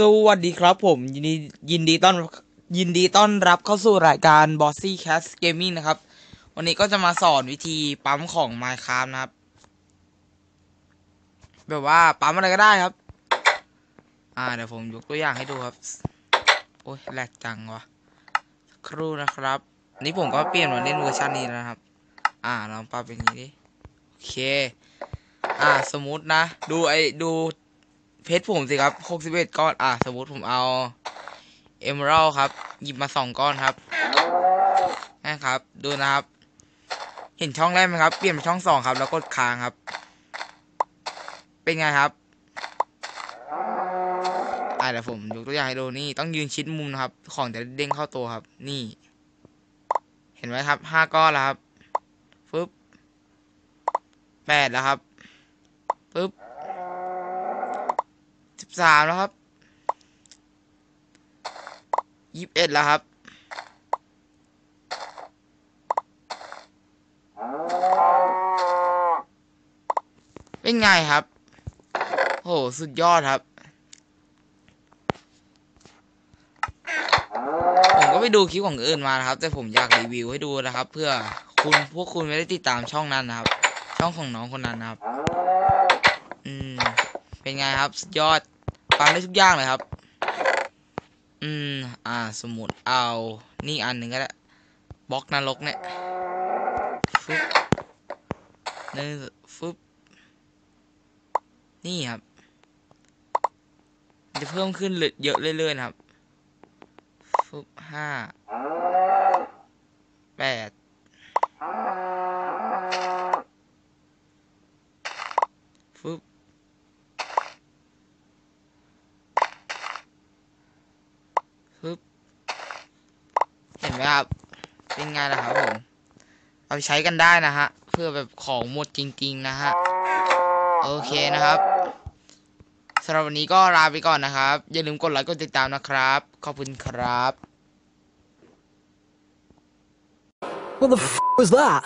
สวัสดีครับผม ยินดียินดีต้อนยินดีต้อนรับเข้าสู่รายการ Bossy Cat Gaming นะครับ วันนี้ก็จะมาสอนวิธีปั๊มของ Minecraft นะครับ แบบว่าปั๊มอะไรก็ได้ครับ อ่าเดี๋ยวผมยกตัวอย่างให้ดูครับ โอ้ยแหลกจังวะครู่นะครับนนี้ผมก็เปลี่ยนมาเล่นเวอร์ชันนี้นะครับ อ่าลองปรับเป็นอย่างนี้ดิ โอเค อ่าสมมตินะ ดูไอ้ดู เพชรผมสิครับหกสิบเอ็ดก้อน อ่าสมมติผมเอาเอม r ร d ครับ หยิบมาสองก้อนครับนะครับ ดูนะครับ เห็นช่องแรกไหมครับ เปลี่ยนเป็นช่องสองครับ แล้วกดค้างครับ เป็นไงครับ อ่าเดี๋ยวผมยกตัวอย่างให้ดูนี่ ต้องยืนชิดมุมนะครับ ของจะเด้งเข้าตัวครับ นี่ เห็นไหมครับห้าก้อนแล้วครับฟึบแปดแล้วครับฟึบ สิบสามแล้วครับยี่สิบเอ็ดแล้วครับเป็นไงครับ โห สุดยอดครับ ผมก็ไปดูคลิปของอื่นมานะครับ แต่ผมอยากรีวิวให้ดูนะครับ เพื่อคุณพวกคุณไม่ได้ติดตามช่องนั้นนะครับ ช่องของน้องคนนั้นนะครับ เป็นไงครับยอดฟังได้ทุกอย่างเลยครับ อืม อ่า สมุดเอา นี่อันหนึ่งก็ได้บล็อกนรกเนี่ยฟึบหนึ่งฟึบนี่ครับ จะเพิ่มขึ้นเยอะเรื่อยๆนะครับฟึบห้าแปดฟึบฟึบเห็น ไหมครับ เป็นไงล่ะครับผม เอาไปใช้กันได้นะฮะ เพื่อแบบของหมดจริง ๆ นะฮะ โอเคนะครับสำหรับวันนี้ก็ลาไปก่อนนะครับ อย่าลืมกดไลค์กดติดตามนะครับ ขอบคุณครับ What the f was that?